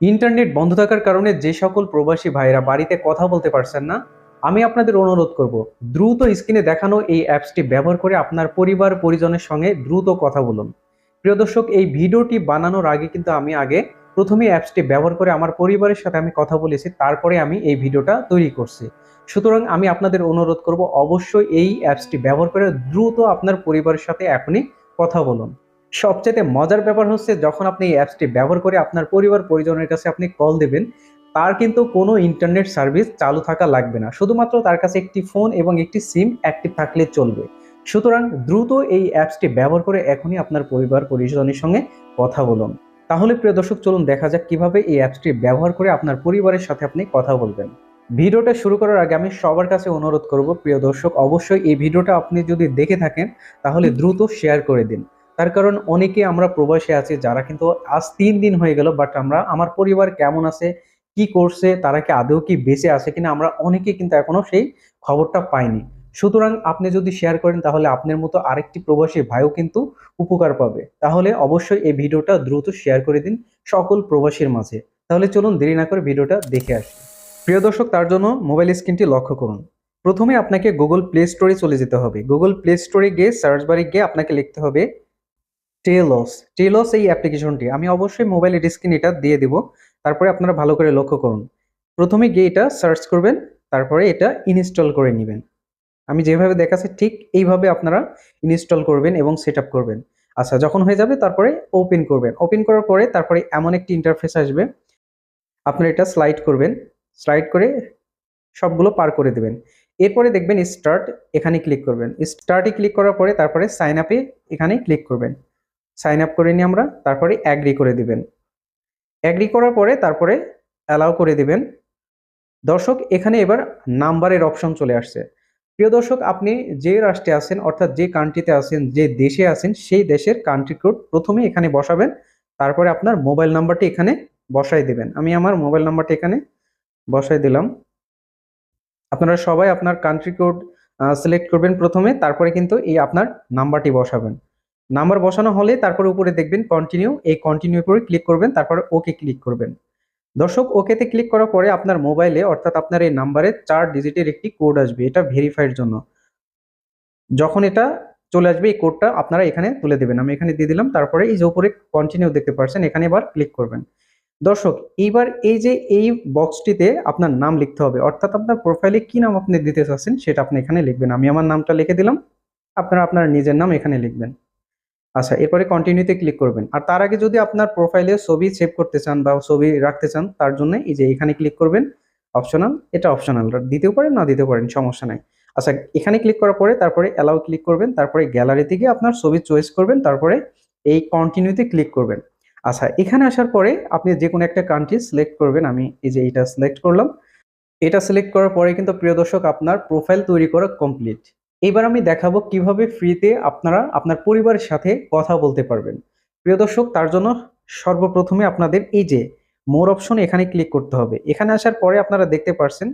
Internet বন্ধ থাকার কারণে যে সকল প্রবাসী ভাইরা বাড়িতে কথা বলতে পারছেন না, আমি আপনাদের অনুরোধ করব, দ্রুত স্ক্রিনে দেখানো এই অ্যাপসটি ব্যবহার করে আপনার পরিবার, পরিজনের সঙ্গে দ্রুত কথা বলুন। প্রিয় দর্শক, এই ভিডিওটি বানানোর আগে কিন্তু আমি আগে প্রথমে অ্যাপসটি ব্যবহার করে আমার পরিবারের সাথে আমি কথা বলেছি, তারপরে আমি এই ভিডিওটা তৈরি করছি। সুতরাং আমি আপনাদের অনুরোধ করব, অবশ্যই এই অ্যাপসটি ব্যবহার করে দ্রুত আপনার পরিবারের সাথে এখনই কথা বলুন। সবচেয়ে মজার ব্যাপার হচ্ছে যখন আপনি এই অ্যাপসটি ব্যবহার করে আপনার পরিবার পরিজনের কাছে আপনি কল দেবেন তার কিন্তু কোনো ইন্টারনেট সার্ভিস চালু থাকা লাগবে না। শুধুমাত্র তার কাছে একটি ফোন এবং একটি সিম অ্যাক্টিভ থাকলে চলবে। সুতরাং দ্রুত এই অ্যাপসটি ব্যবহার করে এখনই আপনার পরিবার পরিজনের সঙ্গে কথা বলুন। তাহলে প্রিয় দর্শক চলুন দেখা যাক কীভাবে এই অ্যাপসটি ব্যবহার করে আপনার পরিবারের সাথে আপনি কথা বলবেন। ভিডিওটা শুরু করার আগে আমি সবার কাছে অনুরোধ করব প্রিয় দর্শক অবশ্যই এই ভিডিওটা আপনি যদি দেখে থাকেন তাহলে দ্রুত শেয়ার করে দিন। তার কারণ অনেকে আমরা প্রবাসে আছি যারা কিন্তু আজ তিন দিন হয়ে গেল বাট আমরা, আমার পরিবার কেমন আছে, কি করছে, তারা কি আদৌ কি বেঁচে আছে কিনা, আমরা অনেকে কিন্তু এখনও সেই খবরটা পাইনি। সুতরাং আপনি যদি শেয়ার করেন, তাহলে আপনার মতো আরেকটি প্রবাসী ভাইও কিন্তু উপকার পাবে। তাহলে অবশ্যই এই ভিডিওটা দ্রুত শেয়ার করে দিন সকল প্রবাসীর মাঝে। তাহলে চলুন দেরি না করে ভিডিওটা দেখে আসি। প্রিয় দর্শক, তার জন্য মোবাইল স্ক্রিনটি লক্ষ্য করুন। প্রথমে আপনাকে গুগল প্লে স্টোরে চলে যেতে হবে। গুগল প্লে স্টোরে গিয়ে সার্চ বারে গিয়ে আপনাকে লিখতে হবে টেলস টেলস এই অ্যাপ্লিকেশনটি আমি অবশ্যই মোবাইল স্ক্রিন এটা দিয়ে দিব। তারপরে আপনারা ভালো করে লক্ষ্য করুন। প্রথমে গিয়ে এটা সার্চ করবেন। তারপরে এটা ইনস্টল করে নেবেন। আমি যেভাবে দেখাচ্ছি, ঠিক এইভাবে আপনারা ইনস্টল করবেন এবং সেট করবেন। আচ্ছা যখন হয়ে যাবে, তারপরে ওপেন করবেন। ওপেন করার পরে তারপরে এমন একটি ইন্টারফেস আসবে। আপনারা এটা স্লাইড করবেন। স্লাইড করে সবগুলো পার করে দেবেন। এরপরে দেখবেন স্টার্ট এখানে ক্লিক করবেন। স্টার্টে ক্লিক করার পরে তারপরে সাইন আপে এখানে ক্লিক করবেন। সাইন আপ করে নিই আমরা তারপরে অ্যাগ্রি করে দিবেন। অ্যাগ্রি করার পরে তারপরে অ্যালাউ করে দিবেন। দর্শক, এখানে এবার নাম্বারের অপশন চলে আসছে। প্রিয় দর্শক, আপনি যে রাষ্ট্রে আছেন, অর্থাৎ যে কান্ট্রিতে আছেন, যে দেশে আছেন, সেই দেশের কান্ট্রি কোড প্রথমে এখানে বসাবেন। তারপরে আপনার মোবাইল নাম্বারটি এখানে বসাই দিবেন। আমি আমার মোবাইল নাম্বারটি এখানে বসাই দিলাম। আপনারা সবাই আপনার কান্ট্রি কোড সিলেক্ট করবেন প্রথমে। তারপরে কিন্তু এই আপনার নাম্বারটি বসাবেন। নাম্বার বসানো হলে তারপরে উপরে দেখবেন কন্টিনিউ এই কন্টিনিউ করে ক্লিক করবেন, তারপরে ওকে ক্লিক করবেন। দর্শক ওকেতে ক্লিক করার পরে আপনার মোবাইলে অর্থাৎ আপনার এই নাম্বারে চার ডিজিটের একটি কোড আসবে, এটা ভেরিফাইয়ের জন্য। যখন এটা চলে আসবে, এই কোডটা আপনারা এখানে তুলে দেবেন। আমি এখানে দিয়ে দিলাম, তারপরে এই যে উপরে কন্টিনিউ দেখতে পাচ্ছেন এখানে এবার ক্লিক করবেন। দর্শক, এইবার এই যে এই বক্সটিতে আপনার নাম লিখতে হবে, অর্থাৎ আপনার প্রোফাইলে কি নাম আপনি দিতে চাচ্ছেন, সেটা আপনি এখানে লিখবেন। আমি আমার নামটা লিখে দিলাম, আপনারা আপনার নিজের নাম এখানে লিখবেন। আচ্ছা এরপরে কন্টিনিউতে ক্লিক করবেন। আর তার আগে যদি আপনার প্রোফাইলে ছবি সেভ করতে চান বা ছবি রাখতে চান, তার জন্য এই যে এখানে ক্লিক করবেন অপশনাল এটা অপশনাল দিতেও পারেন, না দিতেও পারেন, সমস্যা নাই। আচ্ছা এখানে ক্লিক করার পরে তারপরে অ্যালাউ ক্লিক করবেন, তারপরে গ্যালারিতে গিয়ে আপনার ছবি চয়েস করবেন, তারপরে এই কন্টিনিউতে ক্লিক করবেন। আচ্ছা এখানে আসার পরে আপনি যে কোনো একটা কান্ট্রি সিলেক্ট করবেন, আমি এই যে এটা সিলেক্ট করলাম। এটা সিলেক্ট করার পরে কিন্তু প্রিয় দর্শক, আপনার প্রোফাইল তৈরি করা কমপ্লিট এবার আমি দেখাবো কীভাবে ফ্রিতে আপনারা আপনার পরিবারের সাথে কথা বলতে পারবেন। প্রিয় দর্শক, তার জন্য সর্বপ্রথমে আপনাদের এই যে মোর অপশন এখানে ক্লিক করতে হবে। এখানে আসার পরে আপনারা দেখতে পারছেন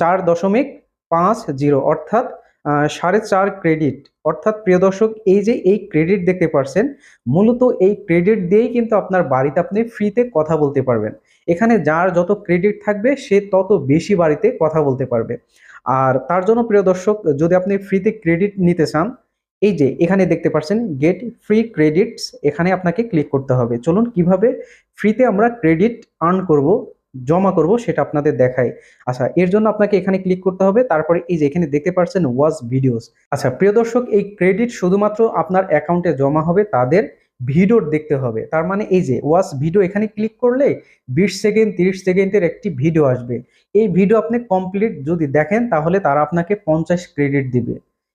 চার দশমিক পাঁচ জিরো অর্থাৎ সাড়ে চার ক্রেডিট অর্থাৎ প্রিয় দর্শক, এই যে এই ক্রেডিট দেখতে পারছেন, মূলত এই ক্রেডিট দিয়েই কিন্তু আপনার বাড়িতে আপনি ফ্রিতে কথা বলতে পারবেন। এখানে যার যত ক্রেডিট থাকবে, সে তত বেশি বাড়িতে কথা বলতে পারবে। আর তার জন্য, প্রিয় দর্শক, যদি আপনি ফ্রিতে ক্রেডিট নিতে চান, এই যে এখানে দেখতে পাচ্ছেন গেট ফ্রি ক্রেডিটস এখানে আপনাকে ক্লিক করতে হবে। চলুন, কীভাবে ফ্রিতে আমরা ক্রেডিট আর্ন করব, জমা করব, সেটা আপনাদের দেখাই। আচ্ছা এর জন্য আপনাকে এখানে ক্লিক করতে হবে, তারপরে এই যে এখানে দেখতে পাচ্ছেন ওয়াজ ভিডিওস আচ্ছা প্রিয় দর্শক, এই ক্রেডিট শুধুমাত্র আপনার অ্যাকাউন্টে জমা হবে, তাদের ভিডিও দেখতে হবে। তার মানে এই যে ওয়াচ ভিডিও এখানে ক্লিক করলে বিশ সেকেন্ড তিরিশ সেকেন্ডের একটি ভিডিও আসবে। এই ভিডিও আপনি কমপ্লিট যদি দেখেন, তাহলে তারা আপনাকে পঞ্চাশ ক্রেডিট দিবে।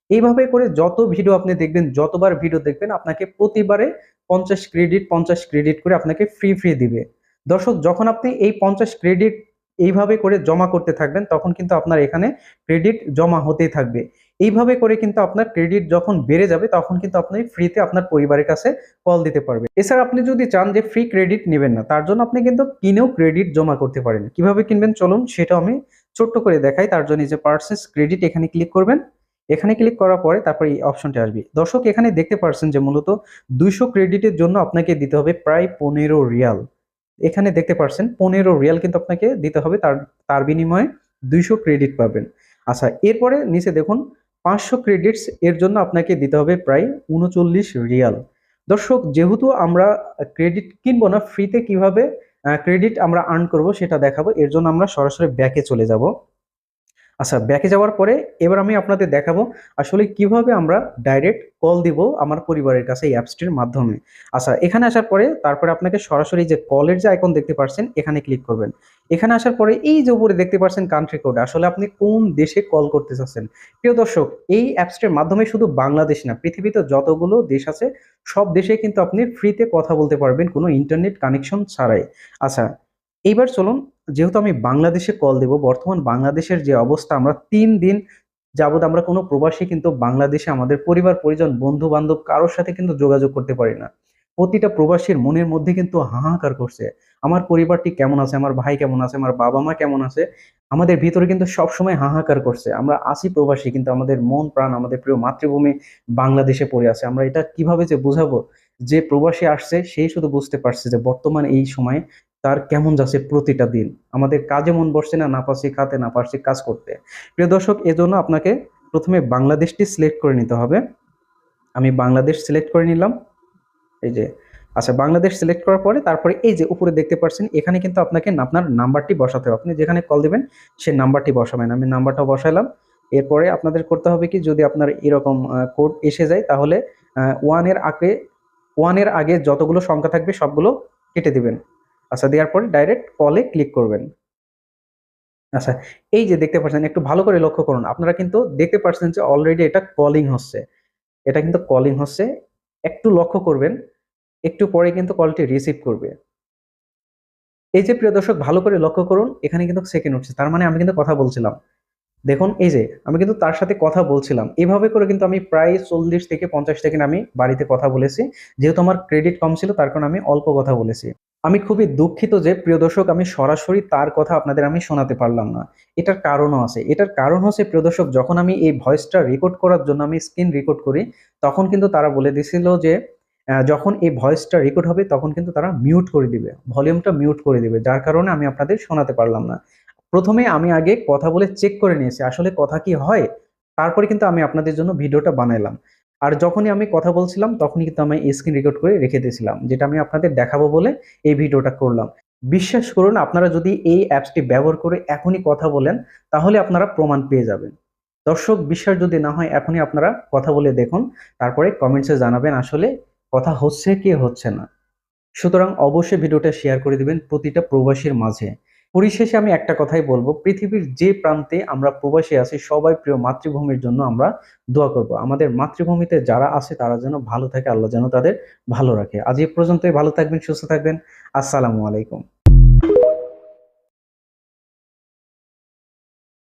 এইভাবে করে যত ভিডিও আপনি দেখবেন, যতবার ভিডিও দেখবেন, আপনাকে প্রতিবারে পঞ্চাশ ক্রেডিট পঞ্চাশ ক্রেডিট করে আপনাকে ফ্রি ফ্রি দিবে। দর্শক, যখন আপনি এই পঞ্চাশ ক্রেডিট এইভাবে করে জমা করতে থাকবেন, তখন কিন্তু আপনার এখানে ক্রেডিট জমা হতেই থাকবে। এইভাবে করে কিন্তু আপনার ক্রেডিট যখন বেড়ে যাবে, তখন কিন্তু আপনি ফ্রিতে আপনার পরিবারের কাছে কল দিতে পারবেন। এছাড়া আপনি যদি চান যে ফ্রি ক্রেডিট নেবেন না, তার জন্য আপনি কিন্তু কিনেও ক্রেডিট জমা করতে পারেন। কীভাবে কিনবেন চলুন সেটা আমি ছোট্ট করে দেখাই। তার জন্য যে পার্সেস ক্রেডিট এখানে ক্লিক করবেন। এখানে ক্লিক করার পরে তারপর এই অপশনটি আসবে। দর্শক, এখানে দেখতে পারছেন যে মূলত দুইশো ক্রেডিটের জন্য আপনাকে দিতে হবে প্রায় পনেরো রিয়াল। এখানে দেখতে পারছেন পনেরো রিয়াল কিন্তু আপনাকে দিতে হবে। তার তার বিনিময়ে দুইশো ক্রেডিট পাবেন। আচ্ছা এরপরে নিচে দেখুন পাঁচশো ক্রেডিটস এর জন্য আপনাকে দিতে হবে প্রায় উনচল্লিশ রিয়াল। দর্শক, যেহেতু আমরা ক্রেডিট কিনবো না ফ্রিতে কীভাবে ক্রেডিট আমরা আর্ন করব সেটা দেখাবো। এর জন্য আমরা সরাসরি ব্যাকে চলে যাব। আচ্ছা ব্যাকে যাওয়ার পরে এবার আমি আপনাদের দেখাবো আসলে কীভাবে আমরা ডাইরেক্ট কল দিব আমার পরিবারের কাছে এই অ্যাপসটির মাধ্যমে। আচ্ছা এখানে আসার পরে তারপরে আপনাকে সরাসরি যে কলের যে আইকন দেখতে পাচ্ছেন এখানে ক্লিক করবেন। এখানে আসার পরে এই যে উপরে দেখতে পাচ্ছেন কান্ট্রি কোড আসলে আপনি কোন দেশে কল করতে চাচ্ছেন? প্রিয় দর্শক, এই অ্যাপসটির মাধ্যমে শুধু বাংলাদেশ না, পৃথিবীতে যতগুলো দেশ আছে, সব দেশে কিন্তু আপনি ফ্রিতে কথা বলতে পারবেন কোনো ইন্টারনেট কানেকশন ছাড়াই। আচ্ছা এইবার চলুন যেহেতু আমি বাংলাদেশে কল দেব, বর্তমান বাংলাদেশের যে অবস্থা, আমরা তিন দিন যাবত আমরা কোনো প্রবাসী কিন্তু বাংলাদেশে আমাদের পরিবার, পরিজন বন্ধু বান্ধব কারোর সাথে কিন্তু যোগাযোগ করতে পারি না। প্রতিটা প্রবাসীর মনের মধ্যে কিন্তু হাহাকার করছে। আমার পরিবারটি কেমন আছে? আমার ভাই কেমন আছে? আমার বাবা মা কেমন আছে? আমাদের ভিতরে কিন্তু সবসময় হাহাকার করছে। আমরা আসি প্রবাসী, কিন্তু আমাদের মন, প্রাণ, আমাদের প্রিয় মাতৃভূমি বাংলাদেশে পড়ে আছে। আমরা এটা কীভাবে যে বুঝাবো? যে প্রবাসী আসছে, সেই শুধু বুঝতে পারছে যে বর্তমান এই সময়ে তার কেমন যাচ্ছে প্রতিটা দিন। আমাদের কাজে মন বসছে না না পারছি খাতে না পারছি কাজ করতে। প্রিয় দর্শক, এজন্য আপনাকে প্রথমে বাংলাদেশটি সিলেক্ট করে নিতে হবে। আমি বাংলাদেশ সিলেক্ট করে নিলাম। এই যে আচ্ছা বাংলাদেশ সিলেক্ট করার পরে তারপরে এই যে উপরে দেখতে পাচ্ছেন, এখানে কিন্তু আপনাকে আপনার নাম্বারটি বসাতে হবে। আপনি যেখানে কল দিবেন সেই নাম্বারটি বসাবেন। আমি নাম্বারটা বসাইলাম। এরপরে আপনাদের করতে হবে কি, যদি আপনার এরকম কোড এসে যায়, তাহলে ওয়ানের আগে ওয়ানের আগে যতগুলো সংখ্যা থাকবে, সবগুলো কেটে দিবেন। আচ্ছা দেওয়ার পরে ডাইরেক্ট কলে ক্লিক করবেন। আচ্ছা এই যে দেখতে পাচ্ছেন, একটু ভালো করে লক্ষ্য করুন। আপনারা কিন্তু দেখতে পাচ্ছেন যে অলরেডি এটা কলিং হচ্ছে। এটা কিন্তু কলিং হচ্ছে। একটু লক্ষ্য করবেন, একটু পরে কিন্তু কলটি রিসিভ করবে। এই যে প্রিয় দর্শক, ভালো করে লক্ষ্য করুন, এখানে কিন্তু সেকেন্ড উঠছে। তার মানে আমি কিন্তু কথা বলছিলাম। দেখুন, এই যে আমি কিন্তু তার সাথে কথা বলছিলাম। এভাবে করে কিন্তু আমি প্রায় চল্লিশ থেকে পঞ্চাশ সেকেন্ড আমি বাড়িতে কথা বলেছি। যেহেতু আমার ক্রেডিট কম ছিল, তার কারণে আমি অল্প কথা বলেছি। আমি খুবই দুঃখিত যে, প্রিয় দর্শক, আমি সরাসরি তার কথা আপনাদের আমি শোনাতে পারলাম না। এটার কারণও আছে। এটার কারণ হচ্ছে, প্রিয় দর্শক, যখন আমি এই ভয়েসটা রেকর্ড করার জন্য আমি স্ক্রিন রেকর্ড করি, তখন কিন্তু তারা বলে দিছিল যে যখন এই ভয়েসটা রেকর্ড হবে, তখন কিন্তু তারা মিউট করে দিবে। ভলিউমটা মিউট করে দিবে, যার কারণে আমি আপনাদের শোনাতে পারলাম না। প্রথমে আমি আগে কথা বলে চেক করে নিয়েছি, আসলে কথা কি হয়? তারপরে কিন্তু আমি আপনাদের জন্য ভিডিওটা বানাইলাম। আর যখনই আমি কথা বলছিলাম, তখনই কিন্তু আমি স্ক্রিন রেকর্ড করে রেখে দিয়েছিলাম, যেটা আমি আপনাদের দেখাবো বলে এই ভিডিওটা করলাম। বিশ্বাস করুন, আপনারা যদি এই অ্যাপসটি ব্যবহার করে এখনই কথা বলেন, তাহলে আপনারা প্রমাণ পেয়ে যাবেন। দর্শক, বিশ্বাস যদি না হয়, এখনই আপনারা কথা বলে দেখুন, তারপরে কমেন্টসে জানাবেন আসলে কথা হচ্ছে কি হচ্ছে না। সুতরাং অবশ্যই ভিডিওটা শেয়ার করে দিবেন প্রতিটা প্রবাসীর মাঝে। পরিশেষে আমি একটা কথাই বলব, পৃথিবীর যে প্রান্তে আমরা প্রবাসী আছি, সবাই প্রিয় মাতৃভূমির জন্য আমরা দোয়া করব। আমাদের মাতৃভূমিতে যারা আছে, তারা যেন ভালো থাকে, আল্লাহ যেন তাদের ভালো রাখে। আজ এ পর্যন্তই, ভালো থাকবেন, সুস্থ থাকবেন। আসসালামু আলাইকুম।